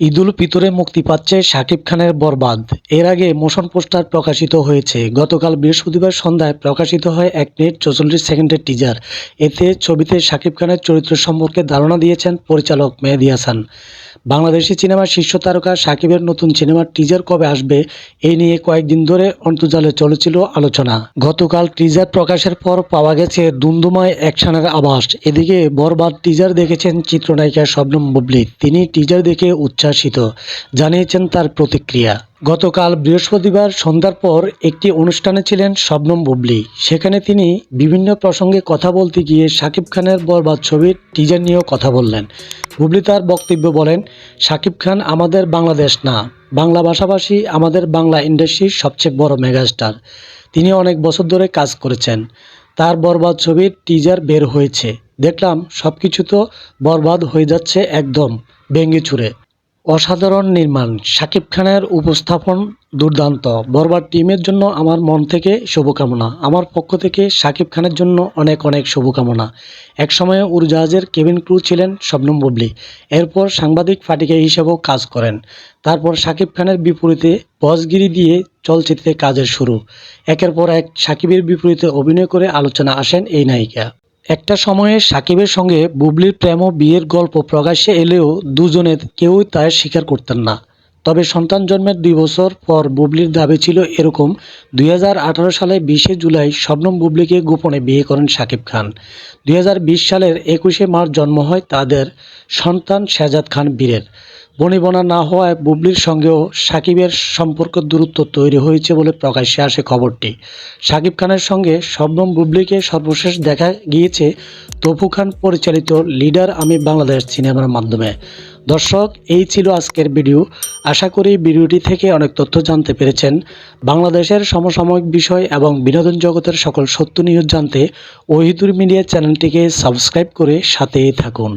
ঈদুল ফিতরে মুক্তি পাচ্ছে শাকিব খানের বরবাদ। এর আগে মোশন পোস্টার প্রকাশিত হয়েছে। গতকাল বৃহস্পতিবার সন্ধ্যায় প্রকাশিত হয় এক মিনিট চৌচল্লিশ সেকেন্ডের টিজার এতে ছবিতে শাকিব খানের চরিত্র সম্পর্কে ধারণা দিয়েছেন পরিচালক মেহেদি হাসান। বাংলাদেশি সিনেমার শীর্ষ তারকা শাকিবের নতুন সিনেমার টিজার কবে আসবে এই নিয়ে কয়েকদিন ধরে অন্তর্জালে চলেছিল আলোচনা। গতকাল টিজার প্রকাশের পর পাওয়া গেছে দুমদুমায় অ্যাকশনের আভাস। এদিকে বরবাদ টিজার দেখেছেন চিত্রনায়িকা শবনম বুবলি। তিনি টিজার দেখে উচ্ছ্বাসিত জানিয়েছেন তার প্রতিক্রিয়া। গতকাল বৃহস্পতিবার সন্ধ্যার পর একটি অনুষ্ঠানে ছিলেন শবনম বুবলি। সেখানে তিনি বিভিন্ন প্রসঙ্গে কথা বলতে গিয়ে শাকিব খানের বরবাদ ছবির টিজার নিয়েও কথা বললেন। বুবলি তার বক্তব্য বলেন, শাকিব খান আমাদের বাংলাদেশ না। বাংলা ভাষাভাষী আমাদের বাংলা ইন্ডাস্ট্রির সবচেয়ে বড় মেগাস্টার। তিনি অনেক বছর ধরে কাজ করেছেন। তার বরবাদ ছবির টিজার বের হয়েছে। দেখলাম সব কিছু তো বরবাদ হয়ে যাচ্ছে একদম ভেঙে চুরে। অসাধারণ নির্মাণ। শাকিব খানের উপস্থাপন দুর্দান্ত। বরবার টিমের জন্য আমার মন থেকে শুভকামনা। আমার পক্ষ থেকে শাকিব খানের জন্য অনেক অনেক শুভকামনা। একসময়ে উড়োজাহাজের কেবিন ক্রু ছিলেন শবনম বুবলি। এরপর সাংবাদিক ফাটিকা হিসেবেও কাজ করেন। তারপর শাকিব খানের বিপরীতে বসগিরি দিয়ে চলচ্চিত্রে কাজের শুরু। একের পর এক সাকিবের বিপরীতে অভিনয় করে আলোচনা আসেন এই নায়িকা। একটা সময়ে সাকিবের সঙ্গে বুবলির প্রেম ও বিয়ের গল্প প্রকাশ্যে এলেও দুজনের কেউই তা স্বীকার করতেন না। তবে সন্তান জন্মের দুই বছর পর বুবলির দাবি ছিল এরকম। দুই হাজার আঠারো সালে বিশে জুলাই শবনম বুবলিকে গোপনে বিয়ে করেন শাকিব খান। দুই হাজার বিশ সালের একুশে মার্চ জন্ম হয় তাদের সন্তান শেজাদ খান বীরের। বনিবনা না হওয়ায় বুবলির সঙ্গেও সাকিবের সম্পর্ক দূরত্ব তৈরি হয়েছে বলে প্রকাশ্যে আসে খবরটি। সাকিব খানের সঙ্গে শবনম বুবলিকে সর্বশেষ দেখা গিয়েছে তপু খান পরিচালিত লিডার আমি বাংলাদেশ সিনেমার মাধ্যমে। দর্শক, এই ছিল আজকের ভিডিও। আশা করি ভিডিওটি থেকে অনেক তথ্য জানতে পেরেছেন। বাংলাদেশের সমসাময়িক বিষয় এবং বিনোদন জগতের সকল সত্য নিউজ জানতে ওহিদুর মিডিয়া চ্যানেলটিকে সাবস্ক্রাইব করে সাথেই থাকুন।